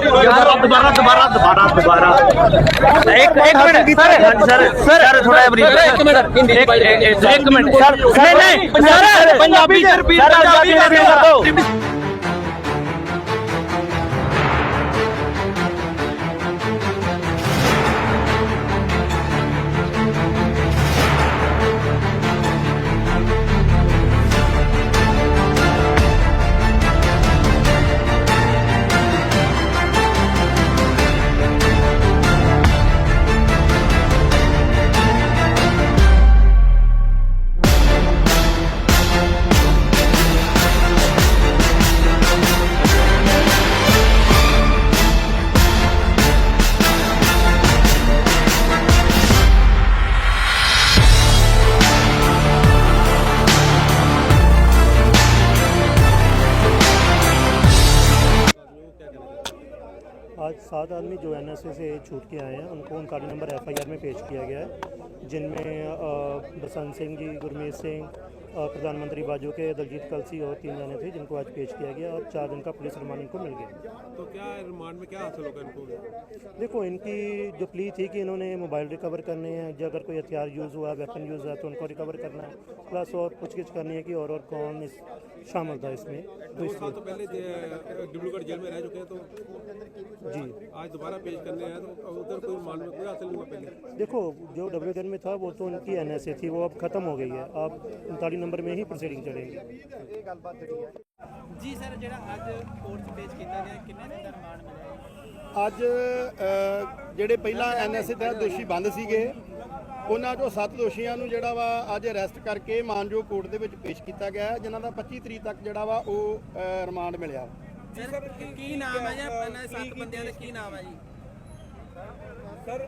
ਦੁਬਾਰਾ ਦੁਬਾਰਾ ਦੁਬਾਰਾ ਦੁਬਾਰਾ ਇੱਕ ਇੱਕ ਮਿੰਟ ਸਰ ਹਾਂਜੀ ਸਰ ਸਰ ਥੋੜਾ ਬਰੀਫ ਇੱਕ ਮਿੰਟ ਹਿੰਦੀ ਇੱਕ ਇੱਕ ਮਿੰਟ ਸਰ ਨਹੀਂ ਨਹੀਂ ਸਰ ਪੰਜਾਬੀ ਚ ਰਿਪੀਟ ਕਰ ਦਿਓ आज सात आदमी जो एन से छूट के आए हैं उनको उनका नंबर एफआईआर में पेश किया गया है जिनमें अ, बसंत सिंह जी गुरमीत सिंह अ, प्रधानमंत्री बाजू के दलजीत कलसी और तीन जने थे जिनको आज पेश किया गया और चार दिन का पुलिस रिमांड इनको मिल गया। तो क्या रिमांड में क्या हासिल होगा इनको? देखो इनकी जो प्ली थी कि इन्होंने मोबाइल रिकवर करने हैं जो अगर कोई हथियार यूज़ हुआ वेपन यूज़ हुआ तो उनको रिकवर करना है। प्लस और पूछगिछ करनी है कि और और कौन इस शामिल था इसमें। तो इसलिए साल तो पहले डिब्रूगढ़ जेल में रह चुके हैं तो जी। आज दोबारा पेश करने आए तो उधर कोई रिमांड में कोई हासिल नहीं हुआ पहले। देखो जो डब्ल्यू में था वो तो उनकी एनएसए थी वो अब खत्म हो गई है। अब उनतालीस नंबर में ही प्रोसीडिंग चलेगी ਜੀ ਸਰ ਜਿਹੜਾ ਅੱਜ ਕੋਰਟ 'ਚ ਪੇਸ਼ ਕੀਤਾ ਗਿਆ ਕਿੰਨੇ ਦਿਨ ਦਾ ਰਿਮਾਂਡ ਮਿਲਿਆ ਅੱਜ ਅ, ਜਿਹੜੇ ਪਹਿਲਾਂ ਐਨਐਸਏ ਤਹਿਤ ਦੋਸ਼ੀ ਬੰਦ ਸੀਗੇ ਉਹਨਾਂ ਚੋਂ ਸੱਤ ਦੋਸ਼ੀਆਂ ਨੂੰ ਜਿਹੜਾ ਵਾ ਅੱਜ ਅਰੈਸਟ ਕਰਕੇ ਮਾਨਜੋਗ ਕੋਰਟ ਦੇ ਵਿੱਚ ਪੇਸ਼ ਕੀਤਾ ਗਿਆ ਹੈ, ਜਿਨ੍ਹਾਂ ਦਾ 25 ਤਰੀਕ ਤੱਕ ਜਿਹੜਾ ਵਾ ਉਹ ਅ, ਰਿਮਾਂਡ ਮਿਲਿਆ ਸਰ ਕੀ ਨਾਮ ਹੈ ਜਾਂ ਇਹਨਾਂ ਦੇ ਸੱਤ ਬੰਦਿਆਂ ਦਾ ਕੀ ਨਾਮ ਹੈ ਜੀ ਸਰ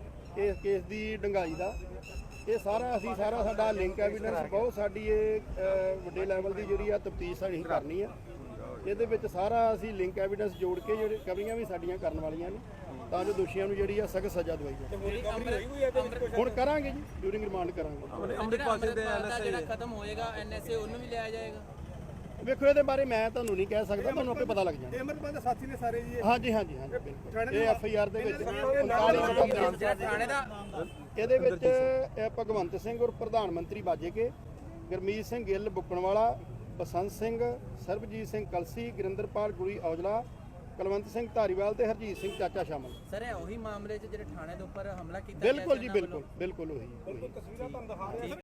ਇਸ ਕੇਸ ਦੀ ਡੰਗਾਈ ਦਾ। ਇਹ ਸਾਰਾ ਅਸੀਂ ਸਾਰਾ ਸਾਡਾ ਲਿੰਕ ਐਵੀਡੈਂਸ ਬਹੁਤ ਸਾਡੀ ਇਹ ਅ, ਵੱਡੇ ਲੈਵਲ ਦੀ ਜਿਹੜੀ ਆ ਤਫਤੀਸ਼ ਸਾਡੀ ਕਰਨੀ ਆ। ਇਹਦੇ ਵਿੱਚ ਸਾਰਾ ਅਸੀਂ ਲਿੰਕ ਐਵੀਡੈਂਸ ਜੋੜ ਕੇ ਜਿਹੜੇ ਕਵਰੀਆਂ ਵੀ ਸਾਡੀਆਂ ਕਰਨ ਵਾਲੀਆਂ ਨੇ ਤਾਂ ਜੋ ਦੋਸ਼ੀਆਂ ਨੂੰ ਜਿਹੜੀ ਆ ਸਖਤ ਸਜ਼ਾ ਦਵਾਈ ਜਾਵੇ। ਹੁਣ ਕਰਾਂਗੇ ਜੀ ਡਿਊਰਿੰਗ ਰਿਮਾਂਡ ਕਰਾਂਗੇ। ਅੰਮ੍ਰਿਤਪਾਲ ਸਿੰਘ ਦੇ ਜਿਹੜਾ ਖਤਮ ਹੋਏਗਾ ਐਨਐਸਏ ਉਹਨੂੰ ਵੀ ਲਿਆ ਜਾਏਗਾ। ਵੇਖੋ ਇਹਦੇ ਬਾਰੇ ਮੈਂ ਤੁਹਾਨੂੰ ਨਹੀਂ ਕਹਿ ਸਕਦਾ ਤੁਹਾਨੂੰ ਆਪੇ ਪਤਾ ਲੱਗ ਜਾਣਾ। ਅਮਰਪਾਲ ਦੇ ਸਾਥੀ ਨੇ ਸਾਰੇ ਜੀ ਹਾਂਜੀ ਹਾਂਜੀ ਹਾਂਜੀ ਬਿਲਕੁਲ। ਇਹ ਐਫ ਆਈ ਆਰ ਦੇ ਵਿੱਚ 39 ਜਿਹੜਾ ਥਾਣੇ ਦਾ। ਇਹਦੇ ਵਿੱਚ ਇਹ ਭਗਵੰਤ ਸਿੰਘ ਔਰ ਪ੍ਰਧਾਨ ਮੰਤਰੀ ਬਾਜੇਕੇ ਗੁਰਮੀਤ ਸਿੰਘ ਗਿੱਲ ਬੁੱਕਣਵਾਲਾ ਬਸੰਤ ਸਿੰਘ ਸਰਬਜੀਤ ਸਿੰਘ ਕਲਸੀ ਗੁਰਿੰਦਰਪਾਲ ਗੁਰੀ ਔਜਲਾ ਕੁਲਵੰਤ ਸਿੰਘ ਧਾਰੀਵਾਲ ਤੇ ਹਰਜੀਤ ਸਿੰਘ ਚਾਚਾ ਸ਼ਾਮਲ। ਸਰ ਇਹ ਉਹੀ ਮਾਮਲੇ 'ਚ ਜਿਹੜੇ ਥਾਣੇ ਦੇ ਉੱਪਰ ਹਮਲਾ ਕੀਤਾ ਗਿਆ ਬਿਲਕੁਲ ਜੀ? ਬਿਲਕੁਲ ਬਿਲਕੁਲ ਉਹੀ।